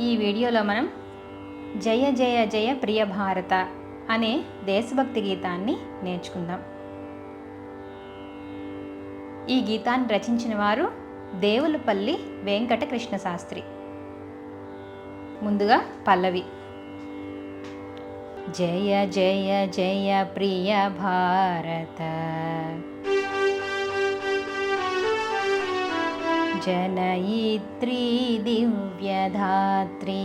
ఈ వీడియోలో మనం జయ జయ జయ ప్రియ భారత అనే దేశభక్తి గీతాన్ని నేర్చుకుందాం. ఈ గీతాన్ని రచించిన వారు దేవులపల్లి వెంకటకృష్ణ శాస్త్రి. ముందుగా పల్లవి. జయ జయ జయ ప్రియ భారత. जनयित्री दिव्यधात्री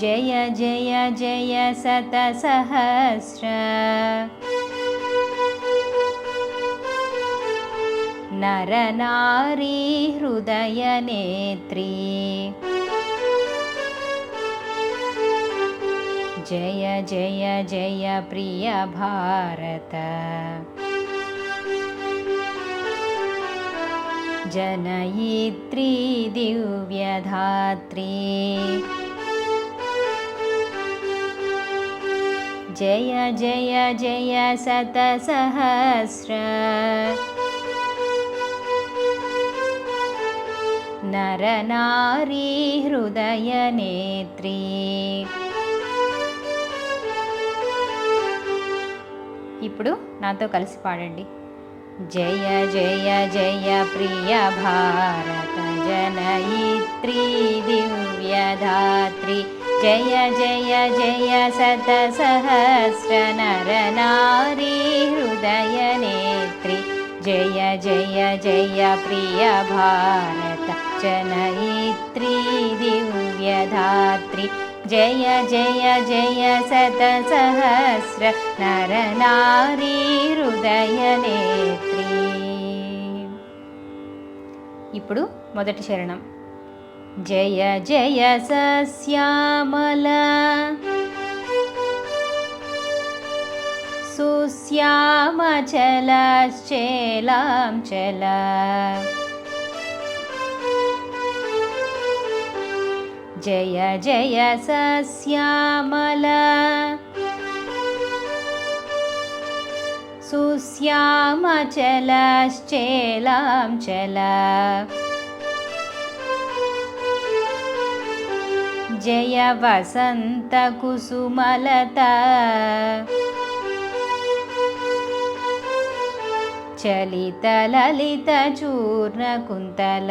जय जय जय शतसहस्र। नरनारी हृदयनेत्री जय जय जय प्रिय भारत जनयित्री दिव्यधात्री जय जय जय शतसहस्र नरनारी हृदयनेत्री ఇప్పుడు నాతో కలిసి పాడండి जय जय जय प्रिय भारत जनयित्री दिव्यधात्री। जय जय जय शतसहस्रनरनारी हृदयनेत्री जय जय जय प्रिय भारत जनयित्री दिव्यधात्री। జయ జయ జయ శత సహస్ర నర నారీ హృదయ నేత్రి. ఇప్పుడు మొదటి చరణం జయ జయ సశ్యామల సుశ్యామచలశ్చేలాం చల. జయ జయ సశ్యామల. సుశ్యామచలశ్చేలాం చల జయ వసంత కుసుమలత. చలిత లలిత చూర్ణ కుంతల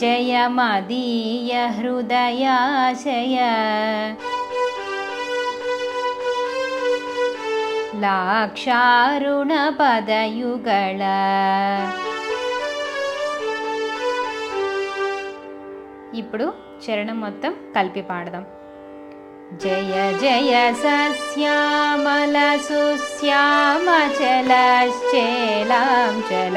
జయమదీయ హృదయాశయ లాక్షారుణ పదయుగళ ఇప్పుడు చరణం మొత్తం కలిపి పాడదాం. జయ జయ సస్యామల సుశ్యామ చల చలాం చల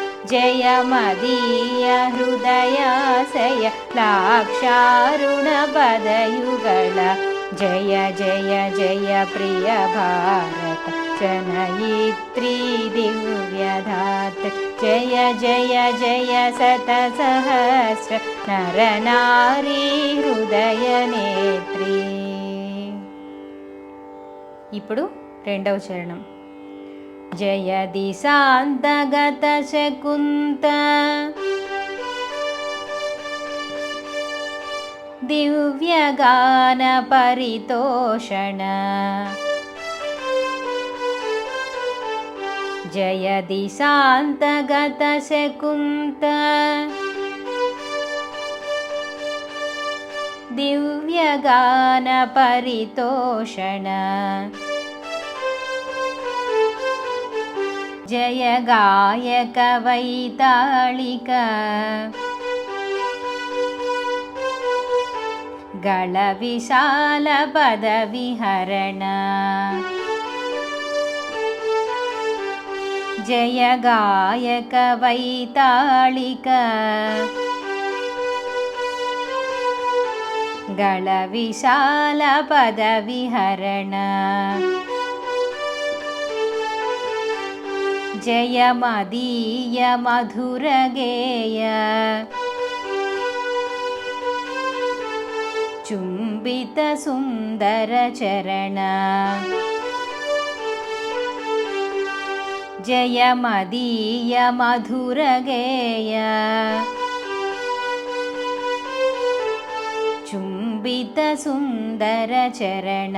జయ మదీయ హృదయాశయ లాక్షారుణ పదయుగళ జయ జయ జయ ప్రియ భారత జనయిత్రీ దివ్యధాత్ జయ జయ జయ సత సహస్ర నర నారీ హృదయ నేత్రీ ఇప్పుడు రెండవ చరణం. जयदि शान्तगतशकुन्त दिव्यगानपरितोषण जयदि शान्तगतशकुन्त दिव्यगानपरितोषण जय गायकवैताळिक गळविशालपदविहरण जय गायकवैताळिक गळविशालपदविहरण जयमदीयमधुरगेय। चुम्बितसुन्दरचरण। जयमदीयमधुरगेय। चुम्बितसुन्दरचरण।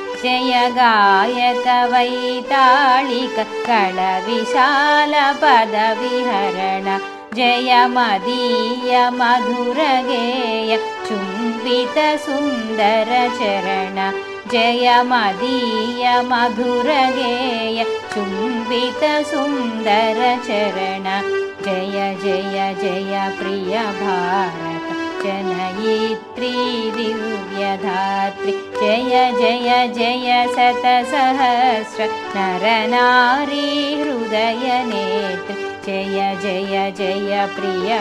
जय गायक कलविशालपदविहरण जय मदीय मधुरगेय चुम्बितसुन्दरचरण जय मदीय मधुरगेय चुम्बितसुन्दरचरण जय जय जय प्रिय भारत जनयित्री चनयित्रिदिव जय जय जय शतसहस्र नरनारी हृदयनेत्री जय जय जय प्रिय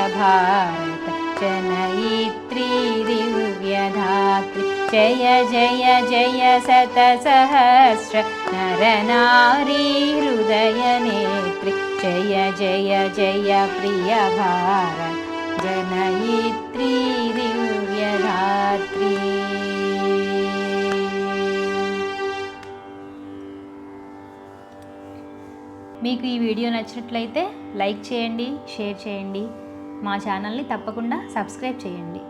दिव्यधात्री जय जय जय शतसहस्र नरनारी हृदयनेत्री जय जय जय प्रिय जनयित्री दिव्यधात्री మీకు ఈ వీడియో నచ్చినట్లయితే లైక్ చేయండి షేర్ చేయండి. మా ఛానల్ని తప్పకుండా సబ్స్క్రైబ్ చేయండి.